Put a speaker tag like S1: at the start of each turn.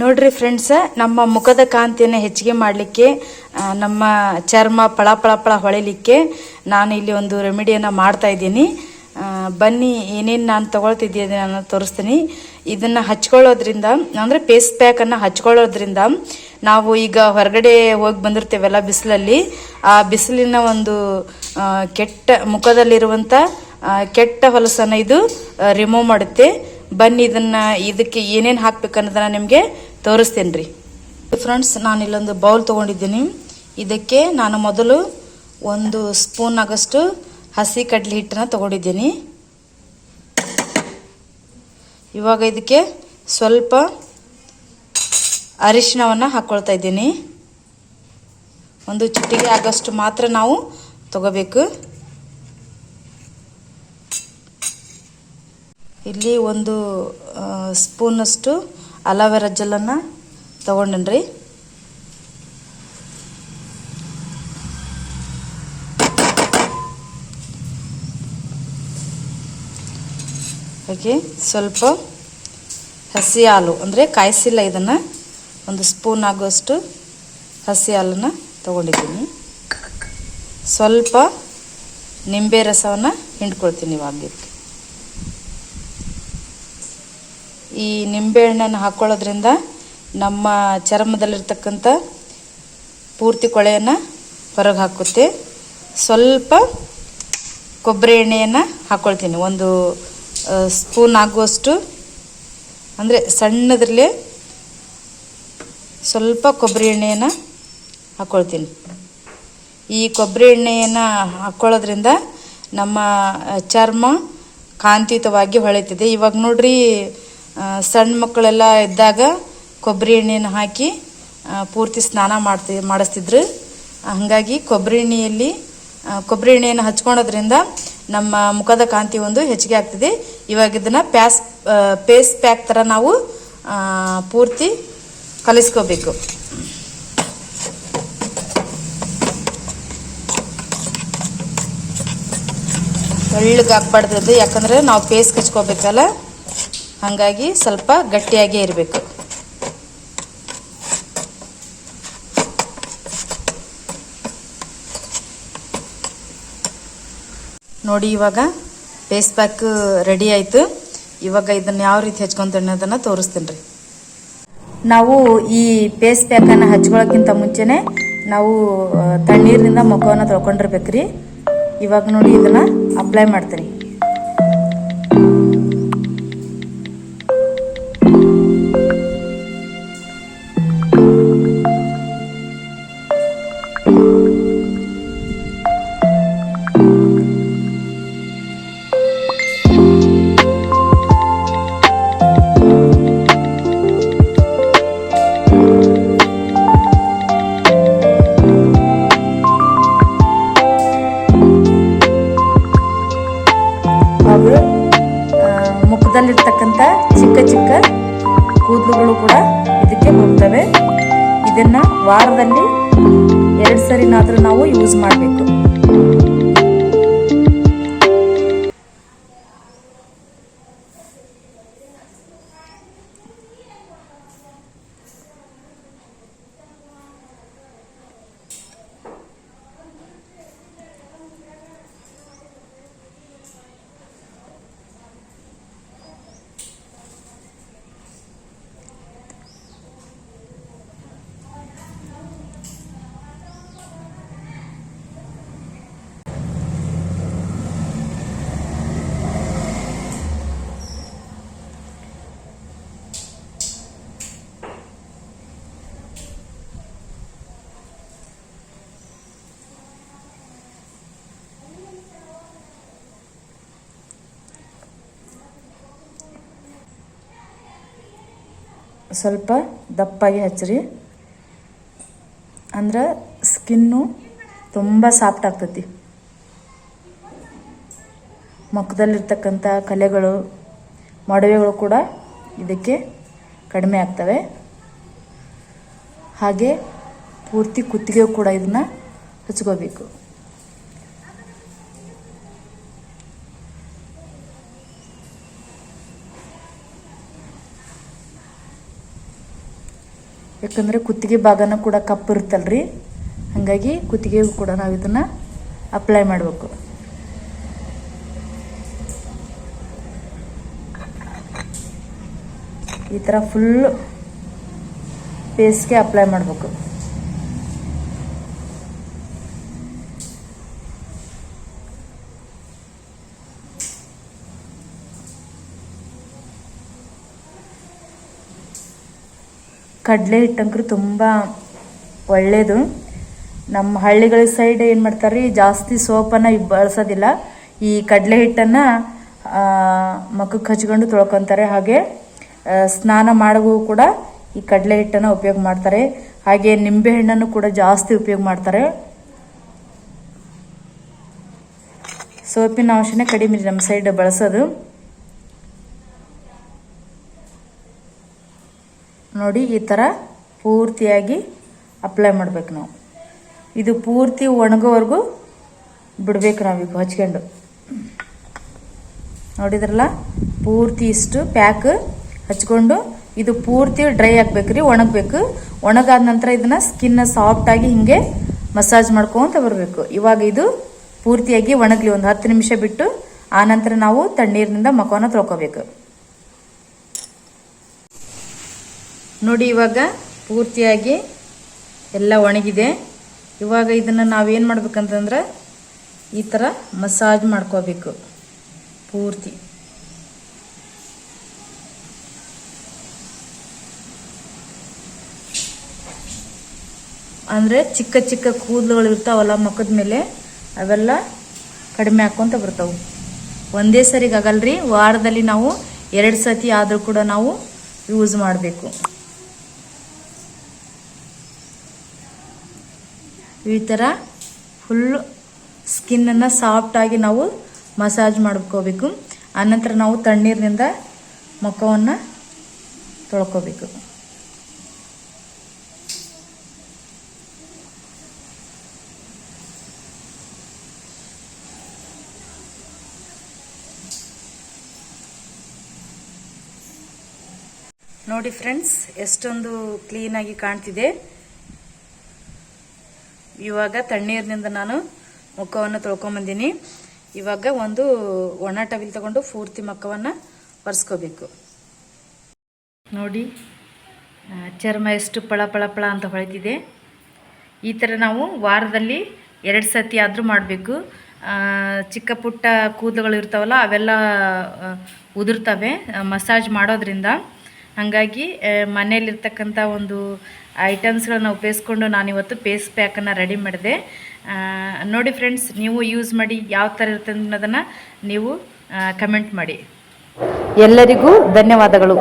S1: ನೋಡ್ರಿ ಫ್ರೆಂಡ್ಸ್ ನಮ್ಮ ಮುಖದ ಕಾಂತಿಯನ್ನು ಹೆಚ್ಚಿಗೆ ಮಾಡಲಿಕ್ಕೆ ನಮ್ಮ ಚರ್ಮ ಪಳ ಪಳ ಪಳ ಹೊಳಿಲಿಕ್ಕೆ ನಾನು ಇಲ್ಲಿ ಒಂದು ರೆಮಿಡಿಯನ್ನು ಮಾಡ್ತಾ ಇದ್ದೀನಿ. ಬನ್ನಿ, ಏನೇನು ನಾನು ತೊಗೊಳ್ತಿದ್ದೀನಿ ನಾನು ತೋರಿಸ್ತೀನಿ. ಇದನ್ನು ಹಚ್ಕೊಳ್ಳೋದ್ರಿಂದ, ಅಂದರೆ ಪೇಸ್ ಪ್ಯಾಕನ್ನು ಹಚ್ಕೊಳ್ಳೋದ್ರಿಂದ ನಾವು ಈಗ ಹೊರಗಡೆ ಹೋಗಿ ಬಂದಿರ್ತೇವಲ್ಲ ಬಿಸಿಲಲ್ಲಿ, ಆ ಬಿಸಿಲಿನ ಒಂದು ಕೆಟ್ಟ ಮುಖದಲ್ಲಿರುವಂಥ ಕೆಟ್ಟ ಹೊಲಸನ್ನು ಇದು ರಿಮೂವ್ ಮಾಡುತ್ತೆ. ಬನ್ನಿ, ಇದನ್ನ ಇದಕ್ಕೆ ಏನೇನು ಹಾಕ್ಬೇಕು ಹಾಕ್ಬೇಕನ್ನೋದನ್ನ ನಿಮಗೆ ತೋರಿಸ್ತೇನೆ ರೀ ಫ್ರೆಂಡ್ಸ್ ನಾನು ಇಲ್ಲೊಂದು ಬೌಲ್ ತೊಗೊಂಡಿದ್ದೀನಿ. ಇದಕ್ಕೆ ನಾನು ಮೊದಲು ಒಂದು ಸ್ಪೂನ್ ಆಗಷ್ಟು ಹಸಿ ಕಡಲೆ ಹಿಟ್ಟನ್ನು ತೊಗೊಂಡಿದ್ದೀನಿ. ಇವಾಗ ಇದಕ್ಕೆ ಸ್ವಲ್ಪ ಅರಿಶಿಣವನ್ನು ಹಾಕ್ಕೊಳ್ತಾ ಇದ್ದೀನಿ. ಒಂದು ಚಿಟಿಗೆ ಆಗಷ್ಟು ಮಾತ್ರ ನಾವು ತಗೋಬೇಕು. ಇಲ್ಲಿ ಒಂದು ಸ್ಪೂನಷ್ಟು ಅಲೋವೆರಾ ಜೆಲ್ಲನ್ನು ತೊಗೊಂಡೇನ್ರಿ. ಹಾಗೆ ಸ್ವಲ್ಪ ಹಸಿ ಹಾಲು, ಅಂದರೆ ಕಾಯಿಸಿಲ್ಲ ಇದನ್ನು, ಒಂದು ಸ್ಪೂನ್ ಆಗುವಷ್ಟು ಹಸಿ ಹಾಲನ್ನು ತೊಗೊಂಡಿದ್ದೀನಿ. ಸ್ವಲ್ಪ ನಿಂಬೆ ರಸವನ್ನು ಹಿಂಡ್ಕೊಳ್ತೀನಿ ಇವಾಗ ಇದಕ್ಕೆ ಈ ನಿಂಬೆಹಣ್ಣನ್ನು ಹಾಕ್ಕೊಳ್ಳೋದ್ರಿಂದ ನಮ್ಮ ಚರ್ಮದಲ್ಲಿರ್ತಕ್ಕಂಥ ಪೂರ್ತಿ ಕೊಳೆಯನ್ನು ಹೊರಗೆ ಹಾಕುತ್ತೆ. ಸ್ವಲ್ಪ ಕೊಬ್ಬರಿ ಎಣ್ಣೆಯನ್ನು ಹಾಕ್ಕೊಳ್ತೀನಿ ಒಂದು ಸ್ಪೂನ್ ಆಗುವಷ್ಟು, ಅಂದರೆ ಸಣ್ಣದ್ರಲ್ಲೇ ಸ್ವಲ್ಪ ಕೊಬ್ಬರಿ ಎಣ್ಣೆಯನ್ನು ಹಾಕ್ಕೊಳ್ತೀನಿ ಈ ಕೊಬ್ಬರಿ ಎಣ್ಣೆಯನ್ನು ಹಾಕ್ಕೊಳ್ಳೋದ್ರಿಂದ ನಮ್ಮ ಚರ್ಮ ಕಾಂತಿಯುತವಾಗಿ ಹೊಳಿತಿದೆ ಇವಾಗ ನೋಡ್ರಿ ಸಣ್ಣ ಮಕ್ಕಳೆಲ್ಲ ಇದ್ದಾಗ ಕೊಬ್ಬರಿ ಎಣ್ಣೆಯನ್ನು ಹಾಕಿ ಪೂರ್ತಿ ಸ್ನಾನ ಮಾಡ್ತಿ, ಮಾಡಿಸ್ತಿದ್ರು. ಹಾಗಾಗಿ ಕೊಬ್ಬರಿ ಎಣ್ಣೆಯಲ್ಲಿ ಕೊಬ್ಬರಿ ಎಣ್ಣೆಯನ್ನು ಹಚ್ಕೊಳೋದ್ರಿಂದ ನಮ್ಮ ಮುಖದ ಕಾಂತಿ ಒಂದು ಹೆಚ್ಚಿಗೆ ಆಗ್ತಿದೆ. ಇವಾಗ ಇದನ್ನು ಪ್ಯಾಸ್ ಪೇಸ್ ಪ್ಯಾಕ್ ಥರ ನಾವು ಪೂರ್ತಿ ಕಲಿಸ್ಕೋಬೇಕು. ತೆಳ್ಳಗೆ ಹಾಕ್ಬಾರ್ದು ಅದು, ಯಾಕಂದರೆ ನಾವು ಪೇಸ್ಟ್ ಹಚ್ಕೋಬೇಕಲ್ಲ ಹಾಗಾಗಿ ಸ್ವಲ್ಪ ಗಟ್ಟಿಯಾಗೇ ಇರಬೇಕು. ನೋಡಿ ಇವಾಗ ಪೇಸ್ಟ್ ಪ್ಯಾಕ್ ರೆಡಿ ಆಯಿತು. ಇವಾಗ ಇದನ್ನು ಯಾವ ರೀತಿ ಹಚ್ಕೊಂತ ಅನ್ನೋದನ್ನು ತೋರಿಸ್ತೀನಿ ರೀ. ನಾವು ಈ ಪೇಸ್ ಪ್ಯಾಕನ್ನು ಹಚ್ಕೊಳ್ಳೋಕ್ಕಿಂತ ಮುಂಚೆನೇ ನಾವು ತಣ್ಣೀರಿನಿಂದ ಮುಖವನ್ನು ತೊಳ್ಕೊಂಡಿರ್ಬೇಕ್ರಿ. ಇವಾಗ ನೋಡಿ ಇದನ್ನು ಅಪ್ಲೈ ಮಾಡ್ತೀನಿ. ಮುಖದಲ್ಲಿರ್ತಕ್ಕಂಥ ಚಿಕ್ಕ ಚಿಕ್ಕ ಕೂದಲುಗಳು ಕೂಡ ಇದಕ್ಕೆ ಹೋಗ್ತವೆ ಇದನ್ನ ವಾರದಲ್ಲಿ ಎರಡು ಸರಿನಾದರೂ ನಾವು ಯೂಸ್ ಮಾಡಬೇಕು. ಸ್ವಲ್ಪ ದಪ್ಪಾಗಿ ಹಚ್ಚಿರಿ. ಅಂದ್ರೆ ಸ್ಕಿನ್ನು ತುಂಬ ಸಾಫ್ಟ್ ಆಗ್ತೈತಿ. ಮುಖದಲ್ಲಿರ್ತಕ್ಕಂಥ ಕಲೆಗಳು, ಮೊಡವೆಗಳು ಕೂಡ ಇದಕ್ಕೆ ಕಡಿಮೆ ಆಗ್ತವೆ. ಹಾಗೆ ಪೂರ್ತಿ ಕುತ್ತಿಗೆ ಕೂಡ ಇದನ್ನ ಹಚ್ಕೋಬೇಕು. ಯಾಕಂದರೆ ಕುತ್ತಿಗೆ ಭಾಗನ ಕೂಡ ಕಪ್ಪು ಇರುತ್ತಲ್ರಿ? ಹಾಗಾಗಿ ಕುತ್ತಿಗೆಗೂ ಕೂಡ ನಾವು ಇದನ್ನು ಅಪ್ಲೈ ಮಾಡಬೇಕು. ಈ ಥರ ಫುಲ್ ಫೇಸ್ಗೆ ಅಪ್ಲೈ ಮಾಡಬೇಕು. ಕಡಲೆ ಹಿಟ್ಟಂಕರು ತುಂಬ ಒಳ್ಳೆಯದು ನಮ್ಮ ಹಳ್ಳಿಗಳ ಸೈಡ್ ಏನು ಮಾಡ್ತಾರೆ ರೀ ಜಾಸ್ತಿ ಸೋಪನ್ನು ಬಳಸೋದಿಲ್ಲ. ಈ ಕಡಲೆ ಹಿಟ್ಟನ್ನು ಮಖಕ್ಕೆ ಹಚ್ಕೊಂಡು ತೊಳ್ಕೊತಾರೆ. ಹಾಗೆ ಸ್ನಾನ ಮಾಡುವ ಕೂಡ ಈ ಕಡಲೆ ಹಿಟ್ಟನ್ನು ಉಪಯೋಗ ಮಾಡ್ತಾರೆ. ಹಾಗೆ ನಿಂಬೆ ಹಣ್ಣನ್ನು ಕೂಡ ಜಾಸ್ತಿ ಉಪಯೋಗ ಮಾಡ್ತಾರೆ. ಸೋಪಿನ ಅಂಶನೇ ಕಡಿಮೆ ನಮ್ಮ ಸೈಡ್ ಬಳಸೋದು. ನೋಡಿ ಈ ಥರ ಪೂರ್ತಿಯಾಗಿ ಅಪ್ಲೈ ಮಾಡ್ಬೇಕು ನಾವು. ಇದು ಪೂರ್ತಿ ಒಣಗೋವರೆಗೂ ಬಿಡ್ಬೇಕು ನಾವು ಈಗ ಹಚ್ಕೊಂಡು. ನೋಡಿದ್ರಲ್ಲ? ಪೂರ್ತಿ ಇಷ್ಟು ಪ್ಯಾಕ್ ಹಚ್ಕೊಂಡು ಇದು ಪೂರ್ತಿ ಡ್ರೈ ಆಗ್ಬೇಕ್ರಿ ಒಣಗಬೇಕು. ಒಣಗಾದ ನಂತರ ಇದನ್ನ ಸ್ಕಿನ್ನ ಸಾಫ್ಟಾಗಿ ಹಿಂಗೆ ಮಸಾಜ್ ಮಾಡ್ಕೊಂತ ಬರಬೇಕು. ಇವಾಗ ಇದು ಪೂರ್ತಿಯಾಗಿ ಒಣಗಲಿ. ಒಂದು ಹತ್ತು ನಿಮಿಷ ಬಿಟ್ಟು ಆನಂತರ ನಾವು ತಣ್ಣೀರಿನಿಂದ ಮಖವನ್ನು ತೊಳ್ಕೊಬೇಕು. ನೋಡಿ, ಇವಾಗ ಪೂರ್ತಿಯಾಗಿ ಎಲ್ಲ ಒಣಗಿದೆ. ಇವಾಗ ಇದನ್ನು ನಾವೇನು ಮಾಡ್ಬೇಕಂತಂದ್ರೆ ಈ ಥರ ಮಸಾಜ್ ಮಾಡ್ಕೋಬೇಕು ಪೂರ್ತಿ. ಅಂದರೆ ಚಿಕ್ಕ ಚಿಕ್ಕ ಕೂದಲುಗಳು ಇರ್ತಾವಲ್ಲ ಮುಖದ ಮೇಲೆ, ಅವೆಲ್ಲ ಕಡಿಮೆ ಹಾಕ್ಕೊಂತ ಬರ್ತಾವೆ. ಒಂದೇ ಸರಿಗೆ ಆಗಲ್ರಿ ವಾರದಲ್ಲಿ ನಾವು ಎರಡು ಸತಿ ಆದರೂ ಕೂಡ ನಾವು ಯೂಸ್ ಮಾಡಬೇಕು. ಈ ಥರ ಫುಲ್ಲು ಸ್ಕಿನ್ನನ್ನು ಸಾಫ್ಟಾಗಿ ನಾವು ಮಸಾಜ್ ಮಾಡ್ಕೋಬೇಕು. ಆನಂತರ ನಾವು ತಣ್ಣೀರಿನಿಂದ ಮುಖವನ್ನು ತೊಳ್ಕೋಬೇಕು. ನೋಡಿ ಫ್ರೆಂಡ್ಸ್ ಎಷ್ಟೊಂದು ಕ್ಲೀನಾಗಿ ಕಾಣ್ತಿದೆ. ಇವಾಗ ತಣ್ಣೀರಿನಿಂದ ನಾನು ಮುಖವನ್ನು ತೊಳ್ಕೊಂಬಂದೀನಿ. ಇವಾಗ ಒಂದು ಒಣ ಟವಿಲ್ ತಗೊಂಡು ಪೂರ್ತಿ ಮುಖವನ್ನು ಒರೆಸ್ಕೋಬೇಕು. ನೋಡಿ ಚರ್ಮ ಎಷ್ಟು ಪಳ ಪಳ ಪಳ ಅಂತ ಹೊಳಿತಿದೆ ಈ ಥರ ನಾವು ವಾರದಲ್ಲಿ ಎರಡು ಸತಿ ಆದರೂ ಮಾಡಬೇಕು. ಚಿಕ್ಕ ಪುಟ್ಟ ಕೂದಲುಗಳು ಇರ್ತಾವಲ್ಲ, ಅವೆಲ್ಲ ಉದುರ್ತವೆ ಮಸಾಜ್ ಮಾಡೋದ್ರಿಂದ. ಹಾಗಾಗಿ ಮನೆಯಲ್ಲಿರ್ತಕ್ಕಂಥ ಒಂದು ಐಟಮ್ಸ್ಗಳನ್ನ ಉಪಯೋಗಿಸ್ಕೊಂಡು ನಾನಿವತ್ತು ಪೇಸ್ಟ್ ಪ್ಯಾಕನ್ನು ರೆಡಿ ಮಾಡಿದೆ. ನೋಡಿ ಫ್ರೆಂಡ್ಸ್ ನೀವು ಯೂಸ್ ಮಾಡಿ ಯಾವ ಥರ ಇರುತ್ತೆ ಅನ್ನೋದನ್ನು ನೀವು ಕಮೆಂಟ್ ಮಾಡಿ. ಎಲ್ಲರಿಗೂ ಧನ್ಯವಾದಗಳು.